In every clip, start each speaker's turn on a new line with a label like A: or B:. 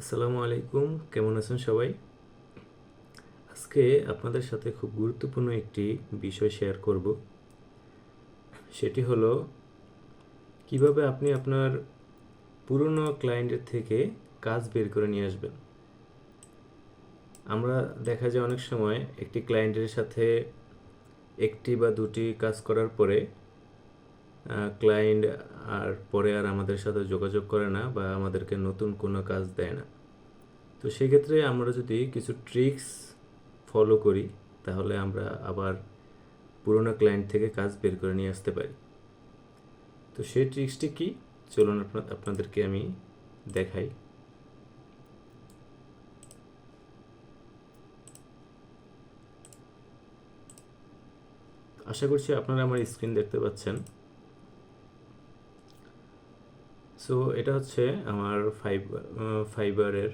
A: আসসালামু আলাইকুম, কেমন আছেন সবাই? আজকে আপনাদের সাথে খুব গুরুত্বপূর্ণ একটি বিষয় শেয়ার করব। সেটি হলো, কীভাবে আপনি আপনার পুরনো ক্লায়েন্টের থেকে কাজ বের করে নিয়ে আসবেন। আমরা দেখা যায় অনেক সময় একটি ক্লায়েন্টের সাথে একটি বা দুটি কাজ করার পরে ক্লায়েন্ট আর পরে আর আমাদের সাথে যোগাযোগ করে না বা আমাদেরকে নতুন কোনো কাজ দেয় না। তো সেক্ষেত্রে আমরা যদি কিছু ট্রিক্স ফলো করি, তাহলে আমরা আবার পুরোনো ক্লায়েন্ট থেকে কাজ বের করে নিয়ে আসতে পারি। তো সেই ট্রিক্সটি কী? চলুন আপনা- আপনাদেরকে আমি দেখাই। আশা করছি আপনারা আমার স্ক্রিন দেখতে পাচ্ছেন। সো এটা হচ্ছে আমার ফাইব ফাইবারের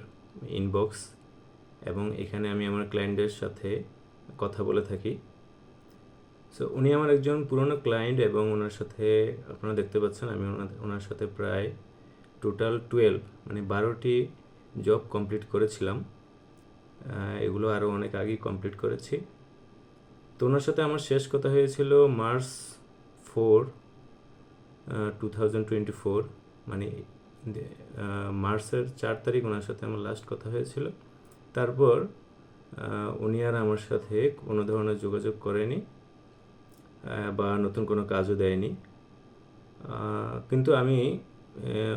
A: ইনবক্স এবং এখানে আমি আমার ক্লায়েন্টের সাথে কথা বলে থাকি। সো উনি আমার একজন পুরনো ক্লায়েন্ট এবং ওনার সাথে, আপনারা দেখতে পাচ্ছেন আমি ওনার- সাথে প্রায় টোটাল টুয়েলভ মানে বারোটি জব কমপ্লিট করেছিলাম। এগুলো আরও অনেক আগেই কমপ্লিট করেছি। তো ওনার সাথে আমার শেষ কথা হয়েছিল March four two thousand twenty four মানে মার্চের চার তারিখ ওনার সাথে আমার লাস্ট কথা হয়েছিল। তারপর উনি আর আমার সাথে কোনো ধরনের যোগাযোগ করেনি বা নতুন কোনো কাজও দেয়নি। কিন্তু আমি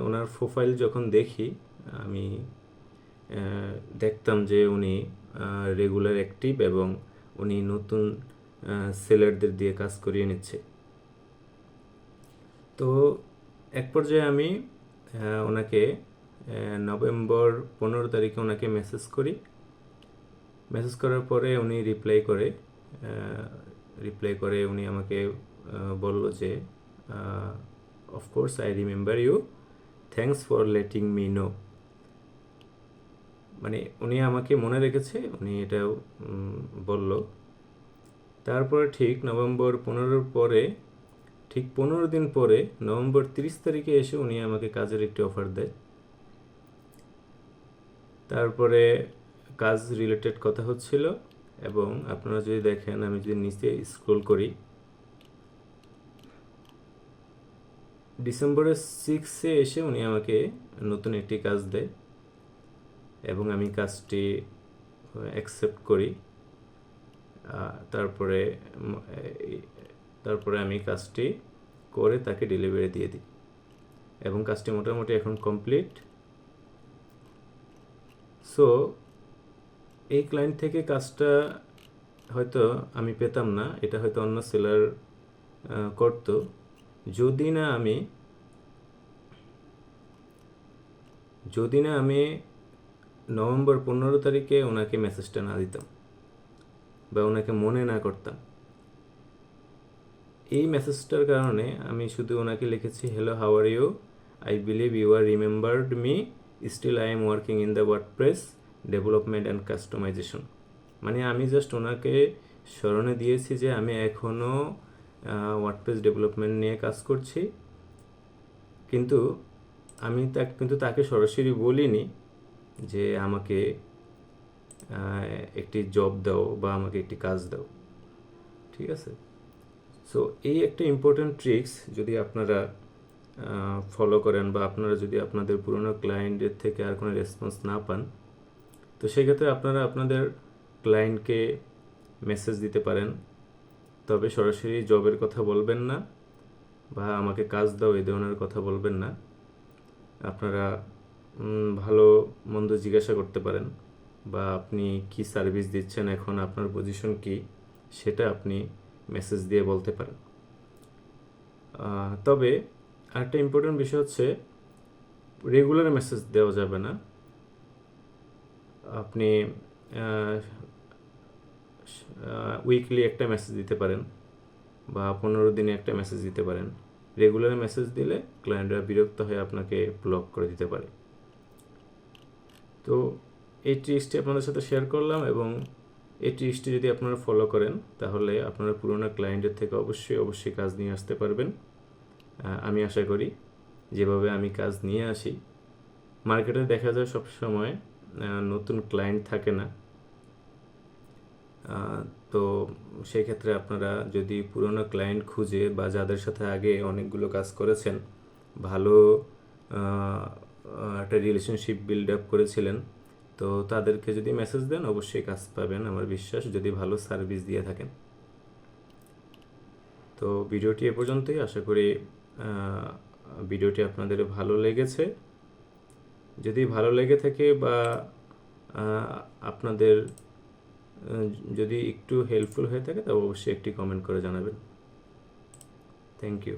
A: ওনার প্রোফাইল যখন দেখি, আমি দেখতাম যে উনি রেগুলার অ্যাক্টিভ এবং উনি নতুন সেলারদের দিয়ে কাজ করিয়ে নিচ্ছে। তো এক পর্যায়ে আমি ওনাকে নভেম্বর পনেরো তারিখে ওনাকে মেসেজ করি। মেসেজ করার পরে উনি রিপ্লাই করে রিপ্লাই করে উনি আমাকে বলল যে of course I remember you thanks for letting me know মানে উনি আমাকে মনে রেখেছে, উনি এটাও বলল। তারপরে ঠিক নভেম্বর পনেরোর পরে ঠিক পনেরো দিন পরে নভেম্বর তিরিশ তারিখে এসে উনি আমাকে কাজের একটি অফার দেয়। তারপরে কাজ রিলেটেড কথা হচ্ছিল এবং আপনারা যদি দেখেন, আমি যদি নিচে স্ক্রল করি, ডিসেম্বরের সিক্সে এসে উনি আমাকে নতুন একটি কাজ দেয় এবং আমি কাজটি অ্যাকসেপ্ট করি। তারপরে তারপরে আমি কাজটি করে তাকে ডেলিভারি দিয়ে দিই। এবং কাজটি মোটামুটি এখন কমপ্লিট সো এই ক্লায়েন্ট থেকে কাজটা হয়তো আমি পেতাম না, এটা হয়তো অন্য সেলার করতো। যদি না আমি, যদি না আমি নভেম্বর পনেরো তারিখে ওনাকে মেসেজটা না দিতাম বা ওনাকে মনে না করতাম এই মেসেজটার কারণে আমি শুধু ওনাকে লিখেছি hello how are you I believe you are remembered me still I am working in the WordPress development and customization মানে আমি জাস্ট ওনাকে স্মরণে দিয়েছি যে আমি এখনও ওয়ার্ডপ্রেস ডেভেলপমেন্ট নিয়ে কাজ করছি। কিন্তু আমি তাকে, কিন্তু তাকে সরাসরি বলিনি যে আমাকে একটি জব দাও বা আমাকে একটি কাজ দাও। ঠিক আছে? সো এই একটা ইম্পর্ট্যান্ট ট্রিক্স যদি আপনারা ফলো করেন বা আপনারা যদি আপনাদের পুরনো ক্লায়েন্টের থেকে আর কোনো রেসপন্স না পান, তো সেক্ষেত্রে আপনারা আপনাদের ক্লায়েন্টকে মেসেজ দিতে পারেন। তবে সরাসরি জবের কথা বলবেন না বা আমাকে কাজ দাও, এই ধরনের কথা বলবেন না। আপনারা ভালো মন্দ জিজ্ঞাসা করতে পারেন বা আপনি কি সার্ভিস দিচ্ছেন, এখন আপনার পজিশন কি, সেটা আপনি মেসেজ দিয়ে বলতে পারেন। তবে আরেকটা ইম্পর্টেন্ট বিষয় হচ্ছে রেগুলার মেসেজ দেওয়া যাবে না। আপনি উইকলি একটা মেসেজ দিতে পারেন বা পনেরো দিনে একটা মেসেজ দিতে পারেন। রেগুলার মেসেজ দিলে ক্লায়েন্টরা বিরক্ত হয়ে আপনাকে ব্লক করে দিতে পারে। তো, এই ট্রিক্সটি আপনাদের সাথে শেয়ার করলাম এবং এই ট্রিক্সটি যদি আপনারা ফলো করেন তাহলে আপনারা পুরোনো ক্লায়েন্টের থেকে অবশ্যই অবশ্যই কাজ নিয়ে আসতে পারবেন। আমি আশা করি যেভাবে আমি কাজ নিয়ে আসি মার্কেটে দেখা যায় সবসময় আহ, নতুন ক্লায়েন্ট থাকে না। তো সেই ক্ষেত্রে আপনারা যদি পুরনো ক্লায়েন্ট খুঁজে বা যাদের সাথে আগে অনেকগুলো কাজ করেছেন ভালো একটা রিলেশনশিপ বিল্ড আপ করেছিলেন তো তাদেরকে যদি মেসেজ দেন, অবশ্যই কাজ পাবেন আমার বিশ্বাস, যদি ভালো সার্ভিস দিয়ে থাকেন। তো ভিডিওটি এ পর্যন্তই, আশা করি ভিডিওটি আপনাদের ভালো লেগেছে। যদি ভালো লেগে থাকে বা আপনাদের যদি একটু হেল্পফুল হয়ে থাকে তবে অবশ্যই একটি কমেন্ট করে জানাবেন। Thank you